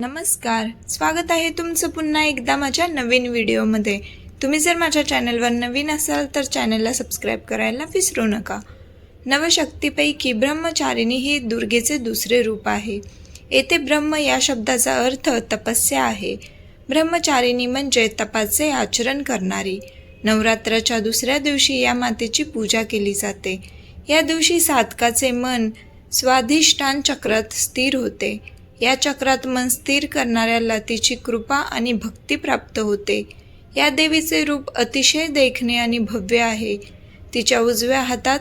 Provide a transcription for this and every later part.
नमस्कार स्वागत आहे तुमचं पुन्हा एकदा माझ्या नवीन व्हिडिओमध्ये. तुम्ही जर माझ्या चॅनलवर नवीन असाल तर चॅनलला सबस्क्राईब करायला विसरू नका. नवशक्तीपैकी ब्रह्मचारिणी हे दुर्गेचे दुसरे रूप आहे. येथे ब्रह्म या शब्दाचा अर्थ तपस्या आहे. ब्रह्मचारिणी म्हणजे तपाचे आचरण करणारी. नवरात्राच्या दुसऱ्या दिवशी या मातेची पूजा केली जाते. या दिवशी साधकाचे मन स्वाधिष्ठान चक्रात स्थिर होते. या चक्रात मन स्थिर करणाऱ्याला तिची कृपा आणि भक्ती प्राप्त होते. या देवीचे रूप अतिशय देखणे आणि भव्य आहे. तिच्या उजव्या हातात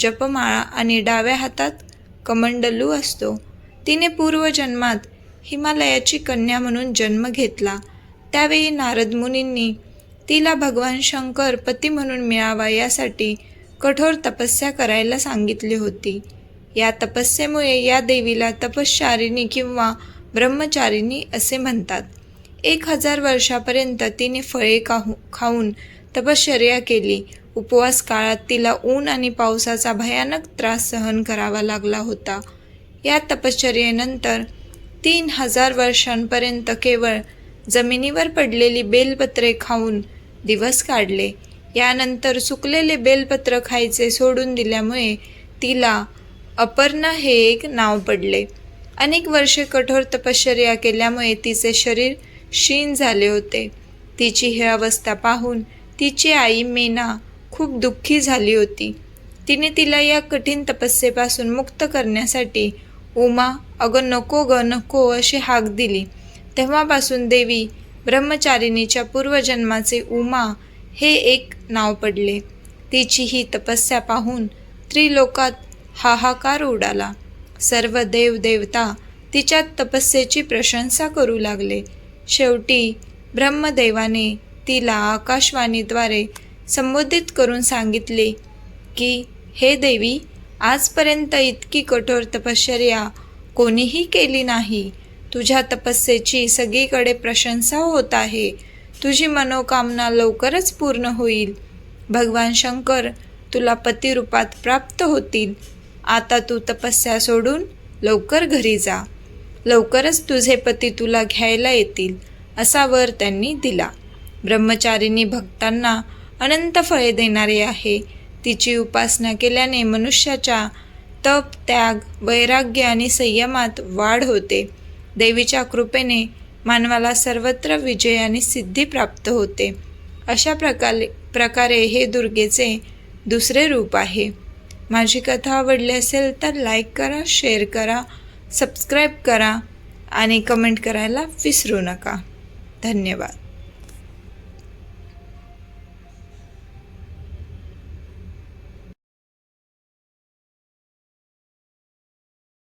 जपमाळा आणि डाव्या हातात कमंडलू असतो. तिने पूर्वजन्मात हिमालयाची कन्या म्हणून जन्म घेतला. त्यावेळी नारद मुनींनी तिला भगवान शंकर पती म्हणून मिळावा यासाठी कठोर तपस्या करायला सांगितली होती. या तपस्येमुळे या देवीला तपश्चारिणी किंवा ब्रह्मचारिणी असे म्हणतात. एक हजार वर्षापर्यंत तिने फळे खाऊ खाऊन तपश्चर्या केली. उपवास काळात तिला ऊन आणि पावसाचा भयानक त्रास सहन करावा लागला होता. या तपश्चर्येनंतर तीन हजार वर्षांपर्यंत केवळ जमिनीवर पडलेली बेलपत्रे खाऊन दिवस काढले. यानंतर सुकलेले बेलपत्र खायचे सोडून दिल्यामुळे तिला अपर्णा हे एक नाव पडले. अनेक वर्षे कठोर तपश्चर्या केल्यामुळे तिचे शरीर क्षीण झाले होते. तिची ही अवस्था पाहून तिची आई मेना खूप दुःखी झाली होती. तिने तिला या कठीण तपस्येपासून मुक्त करण्यासाठी उमा अगं नको ग नको अशी हाक दिली. तेव्हापासून देवी ब्रह्मचारिणीच्या पूर्वजन्माचे उमा हे एक नाव पडले. तिची ही तपस्या पाहून त्रिलोकात हाहाकार उडाला. सर्व देवदेवता तिच्या तपस्येची प्रशंसा करू लागले. शेवटी ब्रह्मदेवाने तिला आकाशवाणीद्वारे संबोधित करून सांगितले की हे देवी आजपर्यंत इतकी कठोर तपश्चर्या कोणीही केली नाही. तुझ्या तपस्येची सगळीकडे प्रशंसा होत आहे. तुझी मनोकामना लवकरच पूर्ण होईल. भगवान शंकर तुला पतिरूपात प्राप्त होतील. आता तू तपस्या सोडून लवकर घरी जा. लवकरच तुझे पती तुला घ्यायला येतील असा वर त्यांनी दिला. ब्रह्मचारिणी भक्तांना अनंत फळे देणारे आहे. तिची उपासना केल्याने मनुष्याच्या तप त्याग वैराग्य आणि संयमात वाढ होते. देवीच्या कृपेने मानवाला सर्वत्र विजय आणि सिद्धी प्राप्त होते. अशा प्रकारे प्रकारे हे दुर्गेचे दुसरे रूप आहे. माझी कथा आवडली असेल तर लाईक करा शेअर करा सबस्क्राईब करा आणि कमेंट करायला विसरू नका. धन्यवाद.